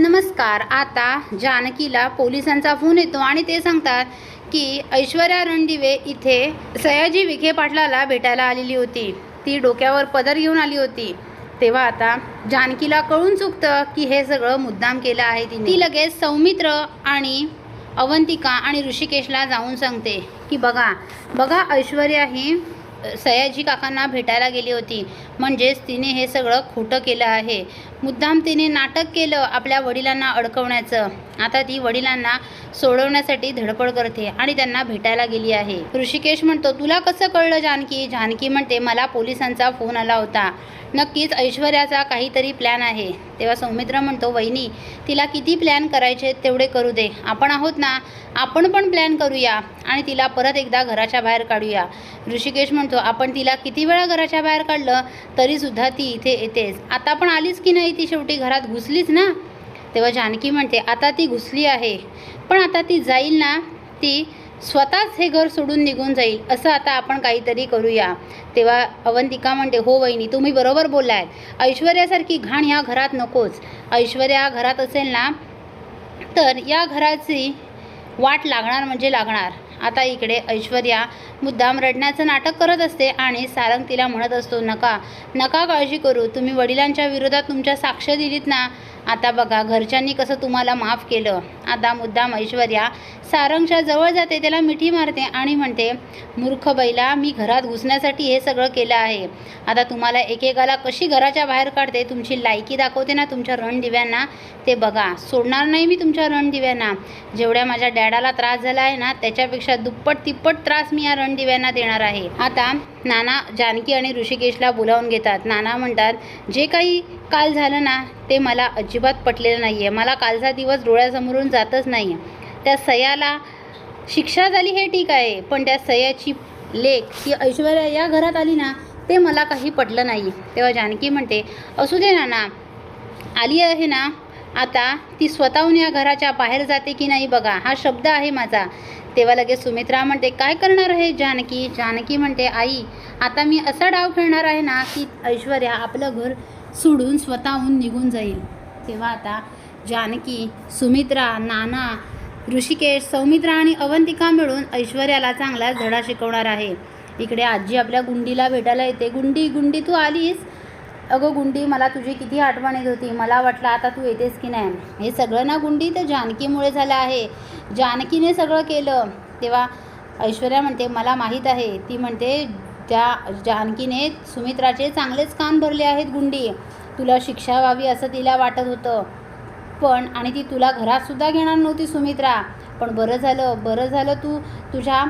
नमस्कार. आता जानकीला पोलिसांचा फोन येतो आणि ते सांगतात की ऐश्वर्या रणदिवे इथे सयाजी विखे पाटलाला भेटायला आलेली होती. ती डोक्यावर पदर घेऊन आली होती. तेव्हा आता जानकीला कळून चुकतं की हे सगळं मुद्दाम केलं आहे तिने. ती लगेच सौमित्र आणि अवंतिका आणि ऋषिकेशला जाऊन सांगते की बघा बघा ऐश्वर्या ही सयाजी काकांना भेटायला गेली होती. म्हणजेच तिने हे सगळं खोटं केलं आहे. मुद्दाम तिने नाटक केलं आपल्या वडिलांना अडकवण्याचं. आता ती वडिलांना सोडवण्यासाठी धडपड करते आणि त्यांना भेटायला गेली आहे. ऋषिकेश म्हणतो तुला कसं कळलं जानकी? जानकी म्हणते मला पोलिसांचा फोन आला होता. नक्कीच ऐश्वर्याचा काहीतरी प्लॅन आहे. तेव्हा सौमित्र म्हणतो वहिनी तिला किती प्लॅन करायचे तेवढे करू दे. आपण आहोत ना आपण पण प्लॅन करूया आणि तिला परत एकदा घराच्या बाहेर काढूया. ऋषिकेश म्हणतो आपण तिला किती वेळा घराच्या बाहेर काढलं तरीसुद्धा ती इथे येतेच. आता पण आलीच की नाही ती शेवटी? घरात घुसलीच ना? तेव्हा जानकी म्हणते आता ती घुसली आहे. पण आता ती जाईल ना ती स्वतःच हे घर सोडून निघून जाईल असं आता आपण काहीतरी करूया. तेव्हा अवंतिका म्हणते हो वहिनी तुम्ही बरोबर बोललात. ऐश्वर्यासारखी घाण ह्या घरात नकोच. ऐश्वर्या घरात असेल ना तर या घराची वाट लागणार म्हणजे लागणार. आता इकडे ऐश्वर्या मुद्दाम रडण्याचं नाटक करत असते आणि सारंग तिला म्हणत असतो नका नका काळजी करू. तुम्ही वडिलांच्या विरोधात तुमच्या साक्ष दिलीत ना आता बघा घरच्यांनी कसं तुम्हाला माफ केलं. आता मुद्दाम ऐश्वर्या सारंगच्या जवळ जाते त्याला मिठी मारते आणि म्हणते मूर्ख बैला मी घरात घुसण्यासाठी हे सगळं केलं आहे. आता तुम्हाला एकेकाला कशी घराच्या बाहेर काढते? तुमची लायकी दाखवते ना तुमच्या रणदिव्यांना. ते बघा सोडणार नाही मी तुमच्या रणदिव्यांना. जेवढ्या माझ्या डॅडाला त्रास झाला आहे ना त्याच्यापेक्षा दुप्पट तिप्पट त्रास मी या रणदिव्यांना देणार आहे. आता नाना जानकी आणि ऋषिकेशला बोलावून घेतात. नाना म्हणतात जे काही काल झालं ना ते मला अजिबात पटलेलं नाही आहे मला कालचा दिवस डोळ्यासमोरून जातच नाही त्या सयाला शिक्षा झाली हे ठीक आहे पण त्या सयाची लेख ती ऐश्वर्या या घरात आली ना ते मला काही पटलं नाही तेव्हा जानकी म्हणते असू दे नाना आली आहे ना आता ती स्वतःहून या घराच्या बाहेर जाते की नाही बघा हा शब्द आहे माझा. तेव्हा लगेच सुमित्रा म्हणते काय करणार आहे जानकी? जानकी म्हणते आई आता मी असा डाव खेळणार आहे ना की ऐश्वर्या आपलं घर सोडून स्वतःहून निघून जाईल. तेव्हा आता जानकी सुमित्रा नाना ऋषिकेश सौमित्रा आणि अवंतिका मिळून ऐश्वर्याला चांगलाच धडा शिकवणार आहे. इकडे आजी आपल्या गुंडीला भेटायला येते. गुंडी गुंडी तू आलीस? अगं गुंडी मला तुझी किती आठवण येत होती. मला वाटलं आता तू येतेस की नाही. हे सगळं ना गुंडी? तर जानकीमुळे झालं आहे. जानकीने सगळं केलं. तेव्हा ऐश्वर्या म्हणते मला माहीत आहे. ती म्हणते त्या जानकीने सुमित्राचे चांगलेच कान भरले आहेत गुंडी. तुला शिक्षा व्हावी असं तिला वाटत होतं. पण आणि ती तुला घरातसुद्धा घेणार नव्हती सुमित्रा. पण बरं झालं बरं झालं तू तुझ्या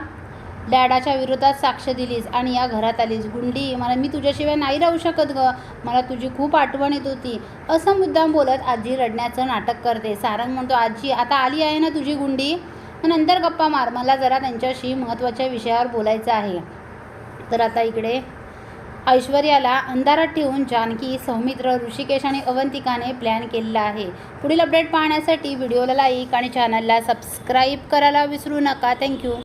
डॅडाच्या विरोधात साक्ष दिलीस आणि या घरात आलीस. गुंडी मला मी तुझ्याशिवाय नाही राहू शकत ग. मला तुझी खूप आठवण येत होती. असं मुद्दाम बोलत आजी रडण्याचं नाटक करते. सारंग म्हणतो आजी आता आली आहे ना तुझी गुंडी? मग नंतर गप्पा मार. मला जरा त्यांच्याशी महत्त्वाच्या विषयावर बोलायचं आहे. तर आता इकडे ऐश्वर्याला अंधारात ठेवून जानकी सौमित्र ऋषिकेश आणि अवंतिकाने प्लॅन केलेला आहे. पुढील अपडेट पाहण्यासाठी व्हिडिओला लाईक आणि चॅनलला सबस्क्राईब करायला विसरू नका. थँक्यू